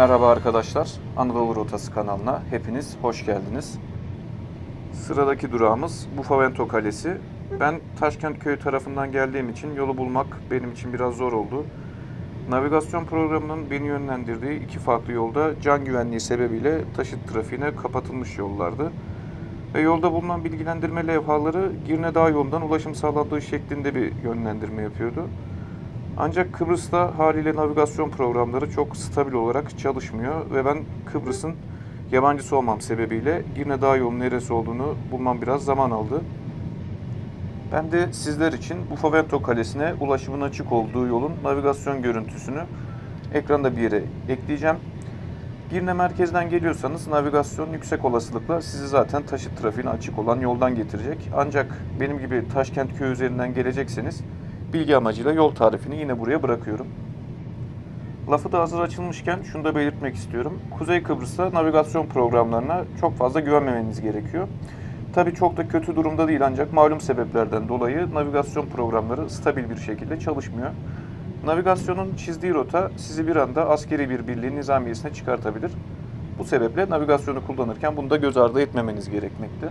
Merhaba arkadaşlar. Anadolu Rotası kanalına hepiniz hoş geldiniz. Sıradaki durağımız Bufavento Kalesi. Ben Taşkent Köyü tarafından geldiğim için yolu bulmak benim için biraz zor oldu. Navigasyon programının beni yönlendirdiği iki farklı yolda can güvenliği sebebiyle taşıt trafiğine kapatılmış yollardı. Ve yolda bulunan bilgilendirme levhaları Girne Dağ yolundan ulaşım sağlandığı şeklinde bir yönlendirme yapıyordu. Ancak Kıbrıs'ta haliyle navigasyon programları çok stabil olarak çalışmıyor ve ben Kıbrıs'ın yabancısı olmam sebebiyle Girne Dağ yolunun neresi olduğunu bulmam biraz zaman aldı. Ben de sizler için Bufavento Kalesi'ne ulaşımın açık olduğu yolun navigasyon görüntüsünü ekranda bir yere ekleyeceğim. Girne merkezden geliyorsanız navigasyon yüksek olasılıkla sizi zaten taşıt trafiğine açık olan yoldan getirecek. Ancak benim gibi Taşkent köyü üzerinden gelecekseniz bilgi amacıyla yol tarifini yine buraya bırakıyorum. Lafı da hazır açılmışken şunu da belirtmek istiyorum. Kuzey Kıbrıs'ta navigasyon programlarına çok fazla güvenmemeniz gerekiyor. Tabii çok da kötü durumda değil ancak malum sebeplerden dolayı navigasyon programları stabil bir şekilde çalışmıyor. Navigasyonun çizdiği rota sizi bir anda askeri bir birliğin nizamiyesine çıkartabilir. Bu sebeple navigasyonu kullanırken bunu da göz ardı etmemeniz gerekmekte.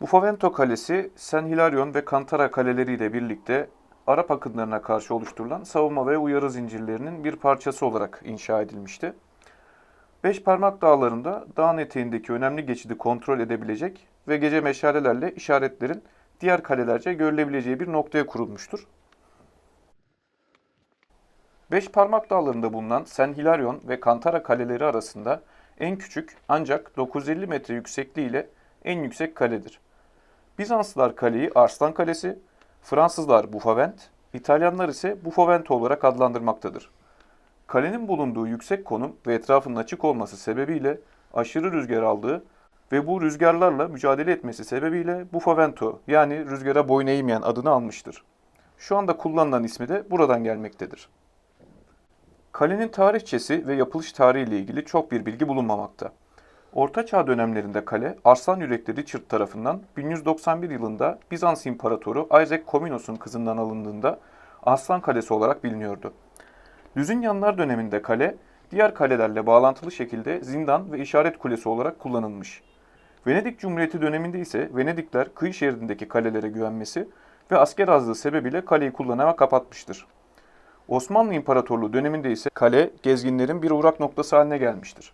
Bufavento Kalesi, San Hilarion ve Kantara kaleleriyle birlikte Arap akınlarına karşı oluşturulan savunma ve uyarı zincirlerinin bir parçası olarak inşa edilmişti. Beş parmak dağlarında dağın eteğindeki önemli geçidi kontrol edebilecek ve gece meşalelerle işaretlerin diğer kalelerce görülebileceği bir noktaya kurulmuştur. Beş parmak dağlarında bulunan San Hilarion ve Kantara kaleleri arasında en küçük ancak 950 metre yüksekliğiyle en yüksek kaledir. Bizanslılar kaleyi Arslan Kalesi, Fransızlar Bufavent, İtalyanlar ise Bufavento olarak adlandırmaktadır. Kalenin bulunduğu yüksek konum ve etrafının açık olması sebebiyle aşırı rüzgar aldığı ve bu rüzgarlarla mücadele etmesi sebebiyle Bufavento yani rüzgara boyun eğmeyen adını almıştır. Şu anda kullanılan ismi de buradan gelmektedir. Kalenin tarihçesi ve yapılış tarihi ile ilgili çok bir bilgi bulunmamakta. Orta Çağ dönemlerinde kale Arslan Yürekli Richard tarafından 1191 yılında Bizans İmparatoru Isaac Komnenos'un kızından alındığında Arslan Kalesi olarak biliniyordu. Lüzinyanlar döneminde kale diğer kalelerle bağlantılı şekilde zindan ve işaret kulesi olarak kullanılmış. Venedik Cumhuriyeti döneminde ise Venedikler kıyı şeridindeki kalelere güvenmesi ve asker azlığı sebebiyle kaleyi kullanıma kapatmıştır. Osmanlı İmparatorluğu döneminde ise kale gezginlerin bir uğrak noktası haline gelmiştir.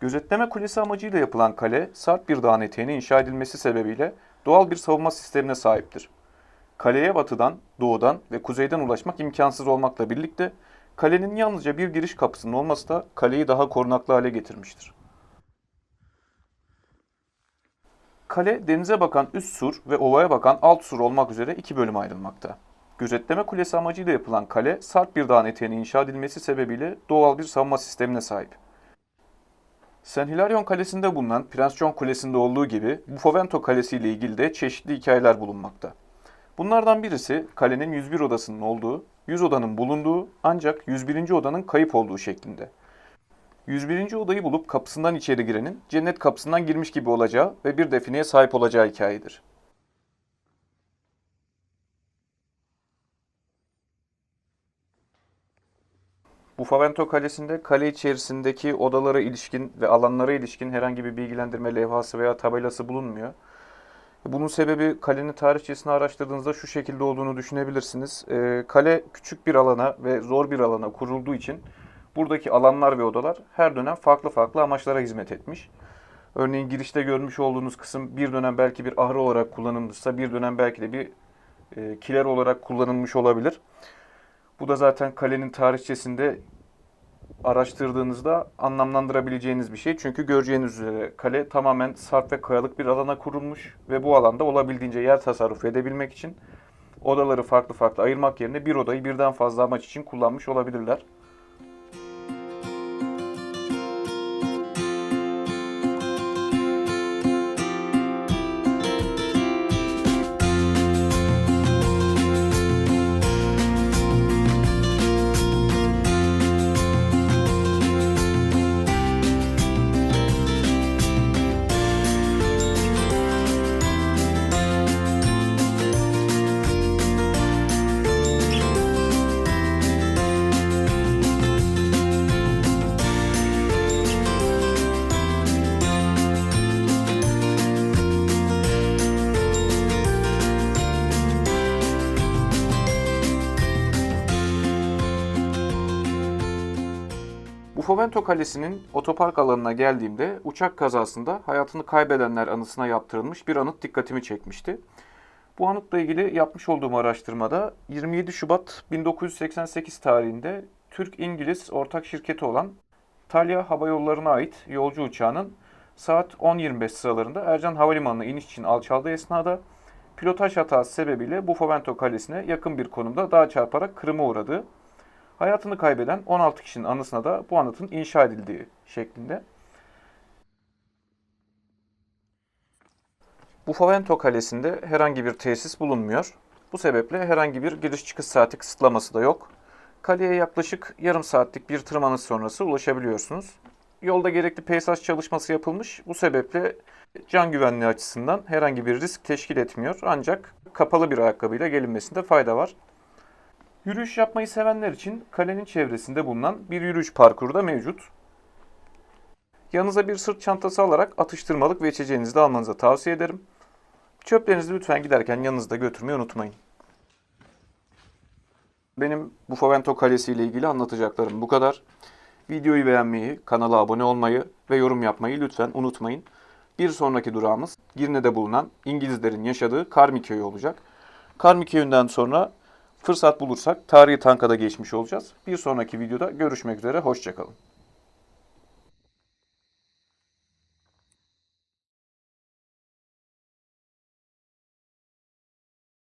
Gözetleme kulesi amacıyla yapılan kale, sarp bir dağın eteğine inşa edilmesi sebebiyle doğal bir savunma sistemine sahiptir. Kaleye batıdan, doğudan ve kuzeyden ulaşmak imkansız olmakla birlikte kalenin yalnızca bir giriş kapısının olması da kaleyi daha korunaklı hale getirmiştir. Kale denize bakan üst sur ve ovaya bakan alt sur olmak üzere iki bölüme ayrılmakta. Gözetleme kulesi amacıyla yapılan kale, sarp bir dağın eteğine inşa edilmesi sebebiyle doğal bir savunma sistemine sahip. San Hilarion Kalesi'nde bulunan Prens John Kulesi'nde olduğu gibi Bufavento Kalesi ile ilgili de çeşitli hikayeler bulunmakta. Bunlardan birisi kalenin 101 odasının olduğu, 100 odanın bulunduğu ancak 101. odanın kayıp olduğu şeklinde. 101. odayı bulup kapısından içeri girenin cennet kapısından girmiş gibi olacağı ve bir defineye sahip olacağı hikayedir. Bufavento Kalesi'nde kale içerisindeki odalara ilişkin ve alanlara ilişkin herhangi bir bilgilendirme levhası veya tabelası bulunmuyor. Bunun sebebi kalenin tarihçesini araştırdığınızda şu şekilde olduğunu düşünebilirsiniz. Ee, kale küçük bir alana ve zor bir alana kurulduğu için buradaki alanlar ve odalar her dönem farklı farklı amaçlara hizmet etmiş. Örneğin girişte görmüş olduğunuz kısım bir dönem belki bir ahır olarak kullanılmışsa bir dönem belki de bir e, kiler olarak kullanılmış olabilir. Bu da zaten kalenin tarihçesinde araştırdığınızda anlamlandırabileceğiniz bir şey. Çünkü göreceğiniz üzere kale tamamen sarp ve kayalık bir alana kurulmuş ve bu alanda olabildiğince yer tasarrufu edebilmek için odaları farklı farklı ayırmak yerine bir odayı birden fazla amaç için kullanmış olabilirler. Bufovento Kalesi'nin otopark alanına geldiğimde uçak kazasında hayatını kaybedenler anısına yaptırılmış bir anıt dikkatimi çekmişti. Bu anıtla ilgili yapmış olduğum araştırmada 27 Şubat 1988 tarihinde Türk-İngiliz ortak şirketi olan Talya Hava Yolları'na ait yolcu uçağının saat 10.25 sıralarında Ercan Havalimanı'na iniş için alçaldığı esnada pilotaj hatası sebebiyle Bufovento Kalesi'ne yakın bir konumda dağ çarparak kırıma uğradığı Hayatını kaybeden 16 kişinin anısına da bu anıtın inşa edildiği şeklinde. Bu Favento Kalesi'nde herhangi bir tesis bulunmuyor. Bu sebeple herhangi bir giriş çıkış saati kısıtlaması da yok. Kaleye yaklaşık yarım saatlik bir tırmanış sonrası ulaşabiliyorsunuz. Yolda gerekli peyzaj çalışması yapılmış. Bu sebeple can güvenliği açısından herhangi bir risk teşkil etmiyor. Ancak kapalı bir ayakkabıyla gelinmesinde fayda var. Yürüyüş yapmayı sevenler için kalenin çevresinde bulunan bir yürüyüş parkuru da mevcut. Yanınıza bir sırt çantası alarak atıştırmalık ve içeceğinizi de almanızı tavsiye ederim. Çöplerinizi lütfen giderken yanınızda götürmeyi unutmayın. Benim bu Favento Kalesi ile ilgili anlatacaklarım bu kadar. Videoyu beğenmeyi, kanala abone olmayı ve yorum yapmayı lütfen unutmayın. Bir sonraki durağımız Girne'de bulunan İngilizlerin yaşadığı Karmi Köyü olacak. Karmi Köyü'nden sonra Fırsat bulursak tarihi tankada geçmiş olacağız. Bir sonraki videoda görüşmek üzere, hoşçakalın.